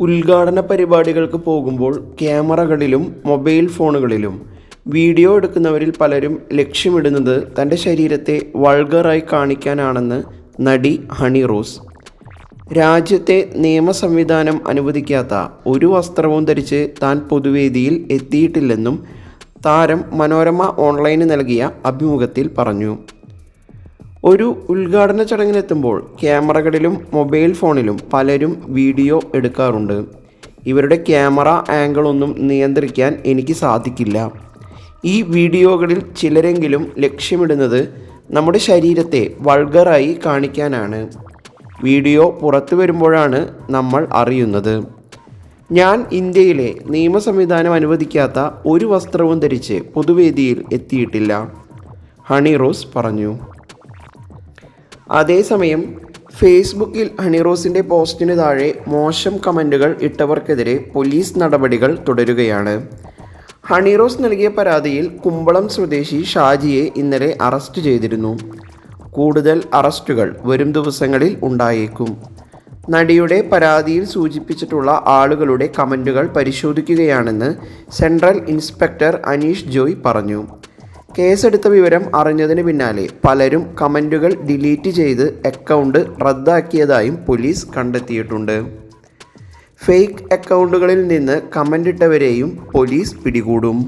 ഉദ്ഘാടന പരിപാടികൾക്ക് പോകുമ്പോൾ ക്യാമറകളിലും മൊബൈൽ ഫോണുകളിലും വീഡിയോ എടുക്കുന്നവരിൽ പലരും ലക്ഷ്യമിടുന്നത് തന്റെ ശരീരത്തെ വൾഗറായി കാണിക്കാനാണെന്ന് നടി ഹണി റോസ്. രാജ്യത്തെ നിയമ സംവിധാനം അനുവദിക്കാത്ത ഒരു വസ്ത്രവും ധരിച്ച് താൻ പൊതുവേദിയിൽ എത്തിയിട്ടില്ലെന്നും താരം മനോരമ ഓൺലൈന് നൽകിയ അഭിമുഖത്തിൽ പറഞ്ഞു. ഒരു ഉദ്ഘാടന ചടങ്ങിനെത്തുമ്പോൾ ക്യാമറകളിലും മൊബൈൽ ഫോണിലും പലരും വീഡിയോ എടുക്കാറുണ്ട്. ഇവരുടെ ക്യാമറ ആംഗിളൊന്നും നിയന്ത്രിക്കാൻ എനിക്ക് സാധിക്കില്ല. ഈ വീഡിയോകളിൽ ചിലരെങ്കിലും ലക്ഷ്യമിടുന്നത് നമ്മുടെ ശരീരത്തെ വൾഗറായി കാണിക്കാനാണ്. വീഡിയോ പുറത്തു വരുമ്പോഴാണ് നമ്മൾ അറിയുന്നത്. ഞാൻ ഇന്ത്യയിലെ നിയമ സംവിധാനം അനുവദിക്കാത്ത ഒരു വസ്ത്രവും ധരിച്ച് പൊതുവേദിയിൽ എത്തിയിട്ടില്ല. ഹണി റോസ് പറഞ്ഞു. അതേസമയം ഫേസ്ബുക്കിൽ ഹണിറോസിന്റെ പോസ്റ്റിന് താഴെ മോശം കമന്റുകൾ ഇട്ടവർക്കെതിരെ പോലീസ് നടപടികൾ തുടരുകയാണ്. ഹണിറോസ് നൽകിയ പരാതിയിൽ കുമ്പളം സ്വദേശി ഷാജിയെ ഇന്നലെ അറസ്റ്റ് ചെയ്തിരുന്നു. കൂടുതൽ അറസ്റ്റുകൾ വരും ദിവസങ്ങളിൽ ഉണ്ടായേക്കും. നടിയുടെ പരാതിയിൽ സൂചിപ്പിച്ചിട്ടുള്ള ആളുകളുടെ കമന്റുകൾ പരിശോധിക്കുകയാണെന്ന് സെൻട്രൽ ഇൻസ്പെക്ടർ അനീഷ് ജോയ് പറഞ്ഞു. കേസെടുത്ത വിവരം അറിഞ്ഞതിന് പിന്നാലെ പലരും കമന്റുകൾ ഡിലീറ്റ് ചെയ്ത് അക്കൗണ്ട് റദ്ദാക്കിയതായും പോലീസ് കണ്ടെത്തിയിട്ടുണ്ട്. ഫേക്ക് അക്കൗണ്ടുകളിൽ നിന്ന് കമന്റ് ഇട്ടവരെയും പോലീസ് പിടികൂടും.